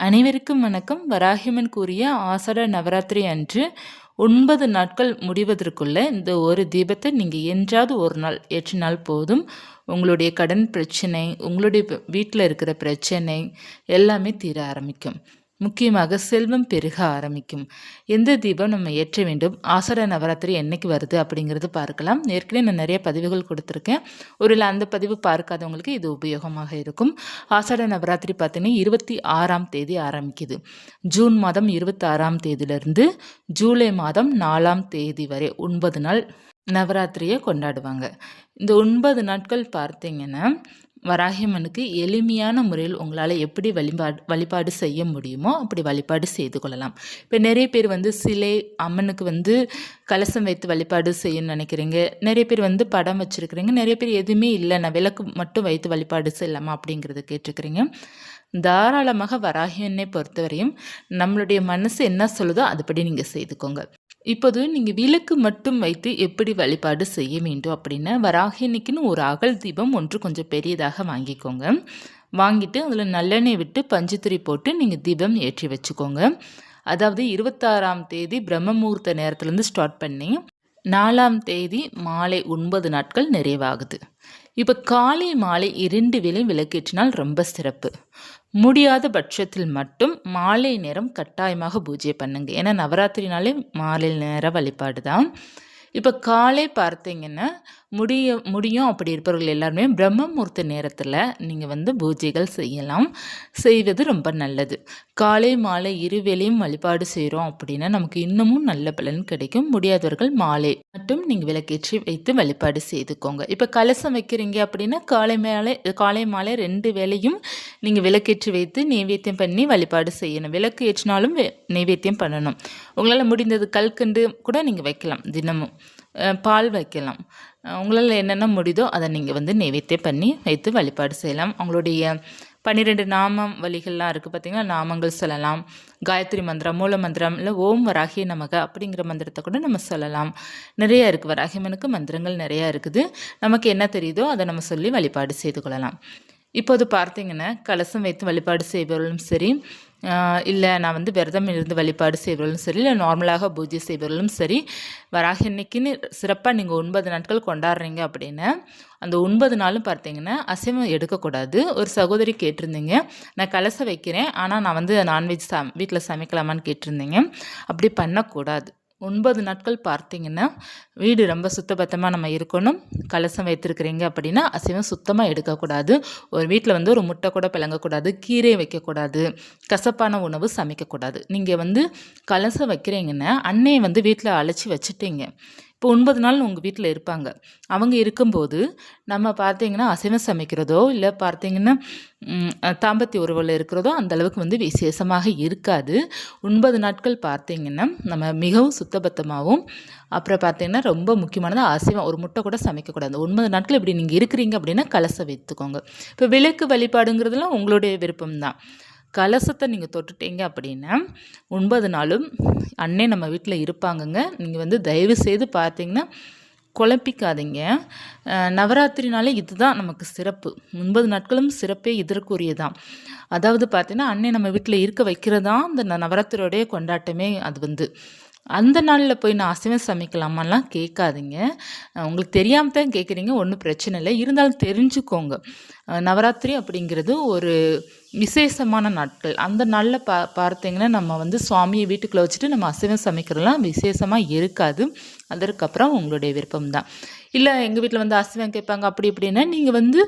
அனைவருக்கும் வணக்கம். வராகிமன் கூறிய ஆசட நவராத்திரி அன்று ஒன்பது நாட்கள் முடிவதற்குள்ள இந்த ஒரு தீபத்தை நீங்கள் என்றாவது ஒரு நாள் ஏற்றினால் போதும். உங்களுடைய கடன் பிரச்சனை உங்களுடைய வீட்டில் இருக்கிற பிரச்சனை எல்லாமே தீர ஆரம்பிக்கும். முக்கியமாக செல்வம் பெருக ஆரம்பிக்கும். எந்த தீபம் நம்ம ஏற்ற வேண்டும்? ஆசர நவராத்திரி என்னைக்கு வருது அப்படிங்கிறது பார்க்கலாம். ஏற்கனவே நான் நிறைய பதிவுகள் கொடுத்துருக்கேன். ஒரு அந்த பதிவு பார்க்காதவங்களுக்கு இது உபயோகமாக இருக்கும். ஆசர நவராத்திரி பார்த்தீங்கன்னா இருபத்தி ஆறாம் தேதி ஆரம்பிக்குது. ஜூன் மாதம் இருபத்தி ஆறாம் தேதியிலிருந்து ஜூலை மாதம் நாலாம் தேதி வரை ஒன்பது நாள் நவராத்திரியை கொண்டாடுவாங்க. இந்த ஒன்பது நாட்கள் பார்த்தீங்கன்னா வராகியம்மனுக்கு எளிமையான முறையில் உங்களால் எப்படி வழிபாடு வழிபாடு செய்ய முடியுமோ அப்படி வழிபாடு செய்து கொள்ளலாம். இப்போ நிறைய பேர் வந்து சிலை அம்மனுக்கு வந்து கலசம் வைத்து வழிபாடு செய்யணும்னு நினைக்கிறீங்க. நிறைய பேர் வந்து படம் வச்சுருக்கிறீங்க. நிறைய பேர் எதுவுமே இல்லை. நான் விளக்கு மட்டும் வைத்து வழிபாடு செய்யலாமா அப்படிங்கிறத கேட்டிருக்கிறீங்க. தாராளமாக வராகியனை பொறுத்தவரையும் நம்மளுடைய மனசு என்ன சொல்லுதோ அதுபடி நீங்கள் செய்துக்கோங்க. இப்போது நீங்கள் விளக்கு மட்டும் வைத்து எப்படி வழிபாடு செய்ய வேண்டும் அப்படின்னா வராகினிக்குன்னு ஒரு அகல் தீபம் ஒன்று கொஞ்சம் பெரியதாக வாங்கிக்கோங்க. வாங்கிட்டு அதில் நல்லெண்ணெய் விட்டு பஞ்சுத்திரி போட்டு நீங்கள் தீபம் ஏற்றி வச்சுக்கோங்க. அதாவது இருபத்தாறாம் தேதி பிரம்மமூர்த்த நேரத்துலேருந்து ஸ்டார்ட் பண்ணி நாலாம் தேதி மாலை ஒன்பது நாட்கள் நிறைவாகுது. இப்போ காலை மாலை இரண்டு வேலையும் விளக்கேற்றினால் ரொம்ப சிறப்பு. முடியாத பட்சத்தில் மட்டும் மாலை நேரம் கட்டாயமாக பூஜை பண்ணுங்க. ஏன்னா நவராத்திரினாலே மாலை நேர வழிபாடு தான் இப்போ காலை பார்த்தீங்கன்னா முடிய முடியும் அப்படி இருப்பவர்கள் எல்லாருமே பிரம்மமூர்த்தி நேரத்தில் நீங்கள் வந்து பூஜைகள் செய்யலாம். செய்வது ரொம்ப நல்லது. காலை மாலை இருவேளையும் வழிபாடு செய்கிறோம் அப்படின்னா நமக்கு இன்னமும் நல்ல பலன் கிடைக்கும். முடியாதவர்கள் மாலை மட்டும் நீங்கள் விளக்கேற்றி வைத்து வழிபாடு செய்துக்கோங்க. இப்போ கலசம் வைக்கிறீங்க அப்படின்னா காலை மேலே காலை மாலை ரெண்டு வேலையும் நீங்கள் விளக்கேற்றி வைத்து நைவேத்தியம் பண்ணி வழிபாடு செய்யணும். விளக்கு ஏற்றினாலும் நைவேத்தியம் பண்ணணும். உங்களால் முடிந்தது கல்கண்டு கூட நீங்கள் வைக்கலாம் தினமும். பால் வைக்கலாம். உங்களால் என்னென்ன முடியுதோ அதை நீங்கள் வந்து நைவேத்தியம் பண்ணி வைத்து வழிபாடு செய்யலாம். அவங்களுடைய பன்னிரெண்டு நாமம் வழிகள்லாம் இருக்குது பார்த்திங்கன்னா நாமங்கள் சொல்லலாம். காயத்ரி மந்திரம் மூல மந்திரம் இல்லை ஓம் வராகி நமக அப்படிங்கிற மந்திரத்தை கூட நம்ம சொல்லலாம். நிறையா இருக்குது வராகிமனுக்கு மந்திரங்கள் நிறையா இருக்குது. நமக்கு என்ன தெரியுதோ அதை நம்ம சொல்லி வழிபாடு செய்து கொள்ளலாம். இப்போது பார்த்தீங்கன்னா கலசம் வைத்து வழிபாடு செய்பவர்களும் சரி இல்லை நான் வந்து விரதம் இருந்து வழிபாடு செய்வர்களும் சரி இல்லை நார்மலாக பூஜை செய்வர்களும் சரி வராக இன்னைக்குன்னு சிறப்பாக நீங்கள் ஒன்பது நாட்கள் கொண்டாடுறீங்க அப்படின்னு அந்த ஒன்பது நாளும் பார்த்தீங்கன்னா அசைவம் எடுக்கக்கூடாது. ஒரு சகோதரி கேட்டிருந்தீங்க நான் கலச வைக்கிறேன் ஆனால் நான் வந்து நான்வெஜ் ச வீட்டில் சமைக்கலாமான்னு கேட்டிருந்தீங்க அப்படி பண்ணக்கூடாது. ஒன்பது நாட்கள் பார்த்தீங்கன்னா வீடு ரொம்ப சுத்தபத்தமாக நம்ம இருக்கணும். கலசம் வைத்திருக்கிறீங்க அப்படின்னா அசைவம் சுத்தமாக எடுக்கக்கூடாது. ஒரு வீட்டில் வந்து ஒரு முட்டை கூட பிளங்கக்கூடாது கீரை வைக்கக்கூடாது கசப்பான உணவு சமைக்கக்கூடாது. நீங்கள் வந்து கலசம் வைக்கிறீங்கன்னா அன்னையை வந்து வீட்டில் அழைச்சி வச்சுட்டீங்க. இப்போ ஒன்பது நாள் உங்கள் வீட்டில் இருப்பாங்க. அவங்க இருக்கும்போது நம்ம பார்த்தீங்கன்னா அசைவம் சமைக்கிறதோ இல்லை பார்த்தீங்கன்னா தாம்பத்திய உறவில் இருக்கிறதோ அந்த அளவுக்கு வந்து விசேஷமாக இருக்காது. ஒன்பது நாட்கள் பார்த்தீங்கன்னா நம்ம மிகவும் சுத்தபத்தமாகவும் அப்புறம் பார்த்தீங்கன்னா ரொம்ப முக்கியமானது அசைவம். ஒரு முட்டை கூட சமைக்கக்கூடாது. ஒன்பது நாட்கள் இப்படி நீங்கள் இருக்கிறீங்க அப்படின்னா கலசை வைத்துக்கோங்க. இப்போ விளக்கு வழிபாடுங்கிறதுலாம் உங்களுடைய விருப்பம் தான் கலசத்தை நீங்கள் தொட்டுட்டீங்க அப்படின்னா ஒன்பது நாளும் அன்னே நம்ம வீட்டில் இருப்பாங்கங்க. நீங்கள் வந்து தயவு செய்து பார்த்தீங்கன்னா குழப்பிக்காதீங்க. நவராத்திரினாலே இதுதான் நமக்கு சிறப்பு. ஒன்பது நாட்களும் சிறப்பே இதற்குரியதான் அதாவது பார்த்தீங்கன்னா அன்னை நம்ம வீட்டில் இருக்க வைக்கிறதா இந்த நவராத்திரியோடைய கொண்டாட்டமே அது வந்து. அந்த நாளில் போய் நான் அசைவம் சமைக்கலாமாலாம் கேட்காதீங்க. உங்களுக்கு தெரியாமல் தான் கேட்குறீங்க ஒன்றும் பிரச்சனை இல்லை. இருந்தாலும் தெரிஞ்சுக்கோங்க. நவராத்திரி அப்படிங்கிறது ஒரு விசேஷமான நாட்கள். அந்த நாளில் பா பார்த்தீங்கன்னா நம்ம வந்து சுவாமியை வீட்டுக்குள்ளே வச்சுட்டு நம்ம அசைவம் சமைக்கிறதுலாம் விசேஷமாக இருக்காது. அதற்கப்புறம் உங்களுடைய விருப்பம் தான் இல்லை எங்கள் வீட்டில் வந்து அசைவம் கேட்பாங்க அப்படி இப்படின்னா நீங்கள் வந்து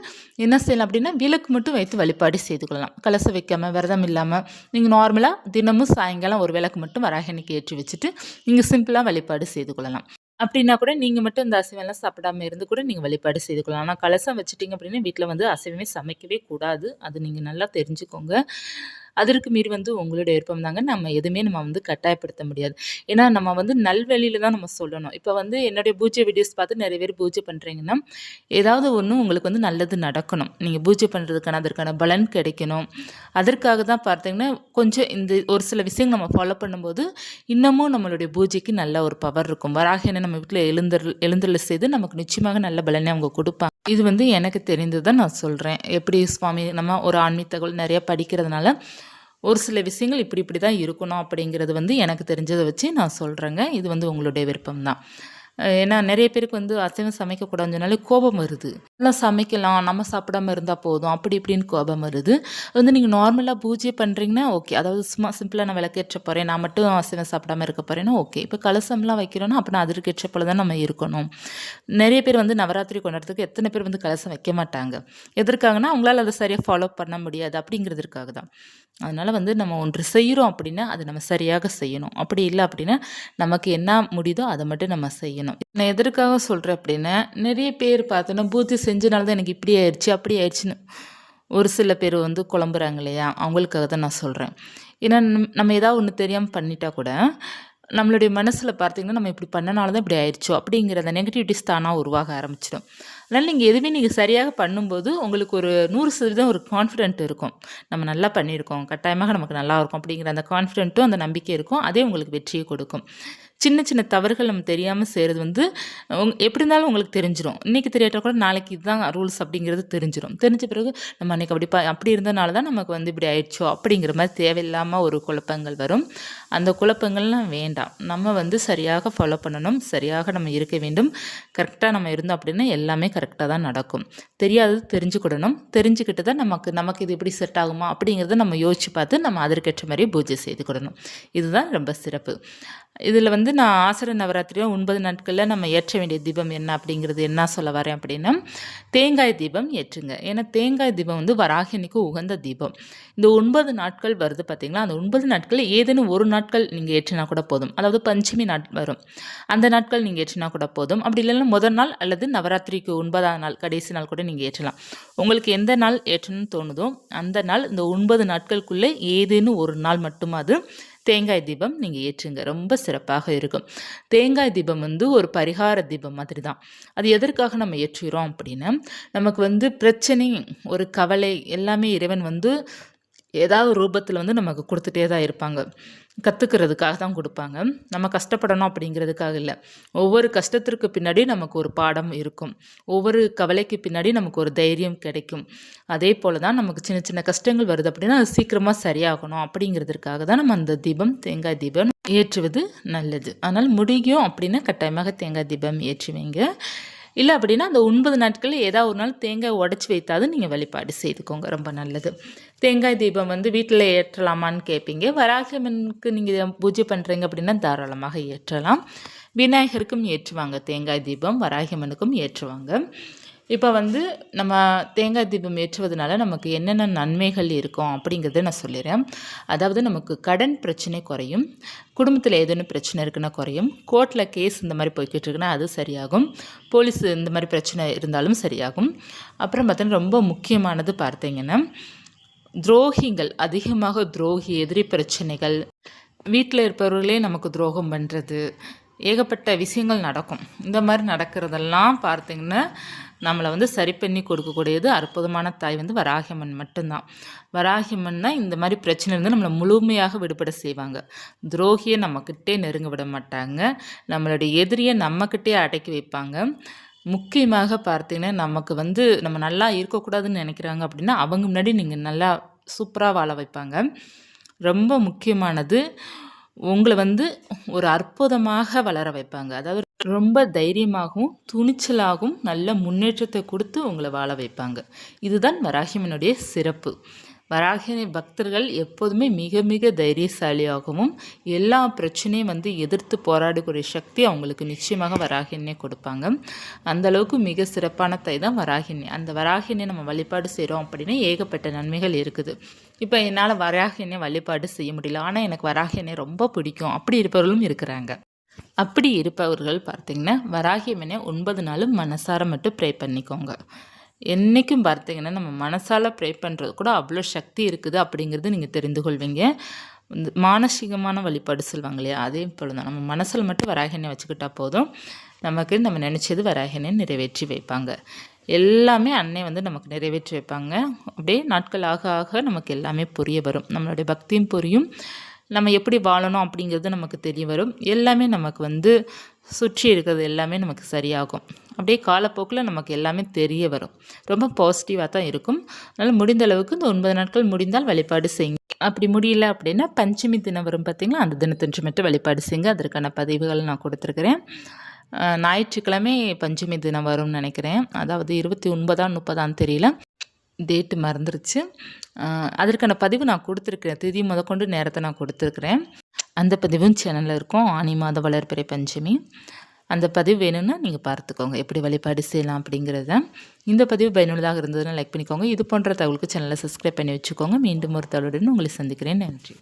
என்ன செய்யலாம் அப்படின்னா விளக்கு மட்டும் வைத்து வழிபாடு செய்து கொள்ளலாம். கலசம் வைக்காமல் விரதம் இல்லாமல் நீங்கள் நார்மலாக தினமும் சாயங்காலம் ஒரு விளக்கு மட்டும் வராகனைக்கு ஏற்றி வச்சுட்டு நீங்கள் சிம்பிளாக வழிபாடு செய்து கொள்ளலாம். அப்படின்னா கூட நீங்கள் மட்டும் இந்த அசைவம்லாம் சாப்பிடாம இருந்து கூட நீங்கள் வழிபாடு செய்து கொள்ளலாம். ஆனால் கலசம் வச்சுட்டிங்க அப்படின்னா வீட்டில் வந்து அசைவமே சமைக்கவே கூடாது. அது நீங்கள் நல்லா தெரிஞ்சுக்கோங்க. அதற்கு மீறி வந்து உங்களுடைய விருப்பம் தாங்க. நம்ம எதுவுமே நம்ம வந்து கட்டாயப்படுத்த முடியாது. ஏன்னா நம்ம வந்து நல்வழியில் தான் நம்ம சொல்லணும். இப்போ வந்து என்னுடைய பூஜை வீடியோஸ் பார்த்து நிறைய பேர் பூஜை பண்ணுறீங்கன்னா ஏதாவது ஒன்று உங்களுக்கு வந்து நல்லது நடக்கணும். நீங்கள் பூஜை பண்ணுறதுக்கான அதற்கான பலன் கிடைக்கணும். அதற்காக தான் பார்த்தீங்கன்னா கொஞ்சம் இந்த ஒரு சில விஷயங்கள் நம்ம ஃபாலோ பண்ணும்போது இன்னமும் நம்மளுடைய பூஜைக்கு நல்ல ஒரு பவர் இருக்கும். வராக என்ன நம்ம வீட்டில் எழுந்தர் எழுந்தருள் செய்து நமக்கு நிச்சயமாக நல்ல பலனை அவங்க கொடுப்பாங்க. இது வந்து எனக்கு தெரிந்ததை நான் சொல்கிறேன் எப்படி சுவாமி நம்ம ஒரு ஆன்மீக தகவல் நிறைய படிக்கிறதுனால ஒரு சில விஷயங்கள் இப்படி இப்படி தான் இருக்கணும் அப்படிங்கிறது வந்து எனக்கு தெரிஞ்சதை வச்சு நான் சொல்கிறேங்க இது வந்து உங்களுடைய விருப்பம் தான் ஏன்னா நிறைய பேருக்கு வந்து அசைவம் சமைக்கக்கூடாதுன்னு சொன்னாலே கோபம் வருது. எல்லாம் சமைக்கலாம் நம்ம சாப்பிடாம இருந்தால் போதும் அப்படி இப்படின்னு கோபம் வருது. வந்து நீங்கள் நார்மலாக பூஜை பண்ணுறீங்கன்னா ஓகே அதாவது சும்மா சிம்பிளாக நான் விளக்கேற்ற போகிறேன் நான் மட்டும் அசைவம் சாப்பிடாம இருக்க போகிறேன்னா ஓகே இப்போ கலசம்லாம் வைக்கிறோன்னா அப்படின்னா அதற்கு ஏற்ற போல தான் நம்ம இருக்கணும். நிறைய பேர் வந்து நவராத்திரி கொண்டாடுறதுக்கு எத்தனை பேர் வந்து கலசம் வைக்க மாட்டாங்க. எதற்காகனா அவங்களால அதை சரியாக ஃபாலோ பண்ண முடியாது அப்படிங்கிறதுக்காக தான். அதனால் வந்து நம்ம ஒன்று செய்கிறோம் அப்படின்னா அதை நம்ம சரியாக செய்யணும். அப்படி இல்லை அப்படின்னா நமக்கு என்ன முடியுதோ அதை மட்டும் நம்ம செய்யணும். நான் எதற்காக சொல்கிறேன் அப்படின்னா நிறைய பேர் பார்த்தோன்னா பூஜை செஞ்சனால தான் எனக்கு இப்படி ஆயிடுச்சு அப்படி ஆயிடுச்சுன்னு. ஒரு சில பேர் வந்து குழம்புறாங்க இல்லையா? அவங்களுக்காக தான் நான் சொல்கிறேன் ஏன்னா நம்- நம்ம ஏதாவது ஒன்று தெரியாமல் பண்ணிட்டா கூட நம்மளுடைய மனசில் பார்த்தீங்கன்னா நம்ம இப்படி பண்ணனால தான் இப்படி ஆயிடுச்சோ அப்படிங்கிற அந்த நெகட்டிவிட்டிஸ் தானாக உருவாக ஆரம்பிச்சிடும். அதனால் நீங்கள் எதுவுமே நீங்கள் சரியாக பண்ணும்போது உங்களுக்கு ஒரு நூறு சதவீதம் ஒரு கான்ஃபிடென்ட் இருக்கும். நம்ம நல்லா பண்ணியிருக்கோம் கட்டாயமாக நமக்கு நல்லா இருக்கும் அப்படிங்கிற அந்த கான்ஃபிடென்ட்டும் அந்த நம்பிக்கை இருக்கும். அதே உங்களுக்கு வெற்றியை கொடுக்கும். சின்ன சின்ன தவறுகள் நம்ம தெரியாமல் செய்கிறது வந்து எப்படி இருந்தாலும் உங்களுக்கு தெரிஞ்சிடும் இன்றைக்கி தெரியாட்டா கூட நாளைக்கு இதுதான் ரூல்ஸ் அப்படிங்கிறது தெரிஞ்சிடும் தெரிஞ்ச பிறகு நம்ம அன்றைக்கி அப்படி அப்படி இருந்தனால தான் நமக்கு வந்து இப்படி ஆயிடுச்சோ அப்படிங்கிற மாதிரி தேவையில்லாமல் ஒரு குழப்பங்கள் வரும். அந்த குழப்பங்கள்லாம் வேண்டாம். நம்ம வந்து சரியாக ஃபாலோ பண்ணணும். சரியாக நம்ம இருக்க வேண்டும். கரெக்டாக நம்ம இருந்தோம் அப்படின்னா எல்லாமே கரெக்டாக தான் நடக்கும். தெரியாதது தெரிஞ்சுக்கிடணும். தெரிஞ்சுக்கிட்டு தான் நமக்கு நமக்கு இது எப்படி செட் ஆகுமா அப்படிங்கிறத நம்ம யோசித்து பார்த்து நம்ம அதற்கேற்ற மாதிரி பூஜை செய்துக்கிடணும் இதுதான் ரொம்ப சிறப்பு. இதில் வந்து நான் ஆசிர நவராத்திரியும் ஒன்பது நாட்களில் நம்ம ஏற்ற வேண்டிய தீபம் என்ன அப்படிங்கிறது என்ன சொல்ல வரேன் அப்படின்னா தேங்காய் தீபம் ஏற்றுங்க. ஏன்னா தேங்காய் தீபம் வந்து வராகினிக்கு உகந்த தீபம். இந்த ஒன்பது நாட்கள் வருது பார்த்தீங்களா? அந்த ஒன்பது நாட்களில் ஏதேனும் ஒரு நாட்கள் நீங்கள் ஏற்றினா கூட போதும். அதாவது பஞ்சமி நாட் வரும். அந்த நாட்கள் நீங்கள் ஏற்றினா கூட போதும். அப்படி இல்லைன்னா முதல் நாள் அல்லது நவராத்திரிக்கு ஒன்பதாம் நாள் கடைசி நாள் கூட நீங்கள் ஏற்றலாம். உங்களுக்கு எந்த நாள் ஏற்றணும்னு தோணுதோ அந்த நாள் இந்த ஒன்பது நாட்களுக்குள்ளே ஏதேனும் ஒரு நாள் மட்டுமாவது தேங்காய் தீபம் நீங்கள் ஏற்றுங்க. ரொம்ப சிறப்பாக இருக்கும். தேங்காய் தீபம் வந்து ஒரு பரிகார தீபம் மாதிரி தான். அது எதற்காக நம்ம ஏற்றுகிறோம் அப்படின்னா நமக்கு வந்து பிரச்சனை ஒரு கவலை எல்லாமே இறைவன் வந்து ஏதாவது ரூபத்தில் வந்து நமக்கு கொடுத்துட்டே தான் இருப்பாங்க. கற்றுக்கிறதுக்காக தான் கொடுப்பாங்க. நம்ம கஷ்டப்படணும் அப்படிங்கிறதுக்காக இல்லை. ஒவ்வொரு கஷ்டத்திற்கு பின்னாடி நமக்கு ஒரு பாடம் இருக்கும். ஒவ்வொரு கவலைக்கு பின்னாடி நமக்கு ஒரு தைரியம் கிடைக்கும். அதே போல் தான் நமக்கு சின்ன சின்ன கஷ்டங்கள் வருது அப்படின்னா அது சீக்கிரமாக சரியாகணும் அப்படிங்கிறதுக்காக தான் நம்ம அந்த தீபம் தேங்காய் தீபம் ஏற்றுவது நல்லது. அதனால் முடியும் அப்படின்னா கட்டாயமாக தேங்காய் தீபம் ஏற்றுவீங்க. இல்லை அப்படின்னா அந்த ஒன்பது நாட்களில் ஏதாவது ஒரு நாள் தேங்காய் உடச்சி வைத்தாவது நீங்கள் வழிபாடு செய்துக்கோங்க. ரொம்ப நல்லது. தேங்காய் தீபம் வந்து வீட்டில் ஏற்றலாமான்னு கேட்பீங்க வராகமனுக்கு நீங்கள் பூஜை பண்ணுறீங்க அப்படின்னா தாராளமாக ஏற்றலாம். விநாயகருக்கும் ஏற்றுவாங்க. தேங்காய் தீபம் வராகியம்மனுக்கும் ஏற்றுவாங்க. இப்போ வந்து நம்ம தேங்காய் தீபம் ஏற்றுவதனால நமக்கு என்னென்ன நன்மைகள் இருக்கும் அப்படிங்கிறத நான் சொல்லிடுறேன். அதாவது நமக்கு கடன் பிரச்சனை குறையும் குடும்பத்தில் ஏதேனும் பிரச்சனை இருக்குன்னா குறையும் கோர்ட்டில் கேஸ் இந்த மாதிரி போய்கிட்டு இருக்குன்னா அது சரியாகும் போலீஸ் இந்த மாதிரி பிரச்சனை இருந்தாலும் சரியாகும். அப்புறம் பார்த்தீங்கன்னா ரொம்ப முக்கியமானது பார்த்தீங்கன்னா துரோகிகள் அதிகமாக துரோகி எதிரி பிரச்சனைகள் வீட்டில் இருப்பவர்களே நமக்கு துரோகம் பண்ணுறது ஏகப்பட்ட விஷயங்கள் நடக்கும். இந்த மாதிரி நடக்கிறதெல்லாம் பார்த்திங்கன்னா நம்மளை வந்து சரி பண்ணி கொடுக்கக்கூடியது அற்புதமான தாய் வந்து வராகியம்மன் மட்டும்தான். வராகியம்மன் தான் இந்த மாதிரி பிரச்சனை இருந்து நம்மளை முழுமையாக விடுபட செய்வாங்க. துரோகியை நம்மக்கிட்டே நெருங்க விட மாட்டாங்க. நம்மளுடைய எதிரியை நம்மக்கிட்டே அடக்கி வைப்பாங்க. முக்கியமாக பார்த்தீங்கன்னா நமக்கு வந்து நம்ம நல்லா இருக்கக்கூடாதுன்னு நினைக்கிறாங்க அப்படின்னா அவங்க முன்னாடி நீங்கள் நல்லா சூப்பராக வாழ வைப்பாங்க. ரொம்ப முக்கியமானது உங்களை வந்து ஒரு அற்புதமாக வளர வைப்பாங்க. அதாவது ரொம்ப தைரியமாகவும் துணிச்சலாகவும் நல்ல முன்னேற்றத்தை கொடுத்து உங்களை வாழ வைப்பாங்க. இதுதான் வராகியம்மனுடைய சிறப்பு. வராகினி பக்தர்கள் எப்போதுமே மிக மிக தைரியசாலியாகவும் எல்லா பிரச்சனையும் வந்து எதிர்த்து போராடக்கூடிய சக்தி அவங்களுக்கு நிச்சயமாக வராகினே கொடுப்பாங்க. அந்த அளவுக்கு மிக சிறப்பான தை தான் வராகினி அந்த வராகினை நம்ம வழிபாடு செய்கிறோம் அப்படின்னா ஏகப்பட்ட நன்மைகள் இருக்குது. இப்போ என்னால் வராகினை வழிபாடு செய்ய முடியல. ஆனால் எனக்கு வராகினை ரொம்ப பிடிக்கும். அப்படி இருப்பவர்களும் இருக்கிறாங்க. அப்படி இருப்பவர்கள் பார்த்தீங்கன்னா வராகியமனை ஒன்பது நாளும் மனசார மட்டும் ப்ரே பண்ணிக்கோங்க. என்றைக்கும் பார்த்தீங்கன்னா நம்ம மனசால் ப்ரே பண்ணுறது கூட அவ்வளோ சக்தி இருக்குது அப்படிங்கிறது நீங்கள் தெரிந்து கொள்வீங்க. இந்த மானசீகமான வழிபாடு சொல்லுவாங்க இல்லையா அதே போல் தான் நம்ம மனசில் மட்டும் வராகினை வச்சுக்கிட்டா போதும். நமக்கு நம்ம நினச்சது வராகினை நிறைவேற்றி வைப்பாங்க. எல்லாமே அன்னை வந்து நமக்கு நிறைவேற்றி வைப்பாங்க. அப்படியே நாட்கள் ஆக ஆக நமக்கு எல்லாமே புரிய வரும். நம்மளுடைய பக்தியும் புரியும். நம்ம எப்படி வாழணும் அப்படிங்கிறது நமக்கு தெரிய வரும். எல்லாமே நமக்கு வந்து சுற்றி இருக்கிறது எல்லாமே நமக்கு சரியாகும். அப்படியே காலப்போக்கில் நமக்கு எல்லாமே தெரிய வரும். ரொம்ப பாசிட்டிவாக தான் இருக்கும். அதனால் முடிந்த அளவுக்கு இந்த ஒன்பது நாட்கள் முடிந்தால் வழிபாடு செய்யுங்க அப்படி முடியல அப்படின்னா பஞ்சமி தினம் வரும் பார்த்திங்களா? அந்த தினத்தன்று மட்டும் வழிபாடு செய்யுங்க அதற்கான பதிவுகள் நான் கொடுத்துருக்குறேன். ஞாயிற்றுக்கிழமை பஞ்சமி தினம் வரும்னு நினைக்கிறேன். அதாவது இருபத்தி ஒன்பதாம் முப்பதான்னு தெரியல டேட்டு மறந்துருச்சு. அதற்கான பதிவு நான் கொடுத்துருக்குறேன். திதி முதற்கொண்டு நேரத்தை நான் கொடுத்துருக்குறேன். அந்த பதிவும் சேனலில் இருக்கும். ஆனி மாத வளர்பிறை பஞ்சமி. அந்த பதிவு வேணும்னா நீங்கள் பார்த்துக்கோங்க. எப்படி வழிபாடு செய்யலாம் அப்படிங்கிறத. இந்த பதிவு பயனுள்ளதாக இருந்ததுன்னா லைக் பண்ணிக்கோங்க. இது போன்ற தகவலுக்கு சேனலை சப்ஸ்கிரைப் பண்ணி வச்சுக்கோங்க. மீண்டும் ஒரு தகவலுடன் உங்களை சந்திக்கிறேன். நன்றி.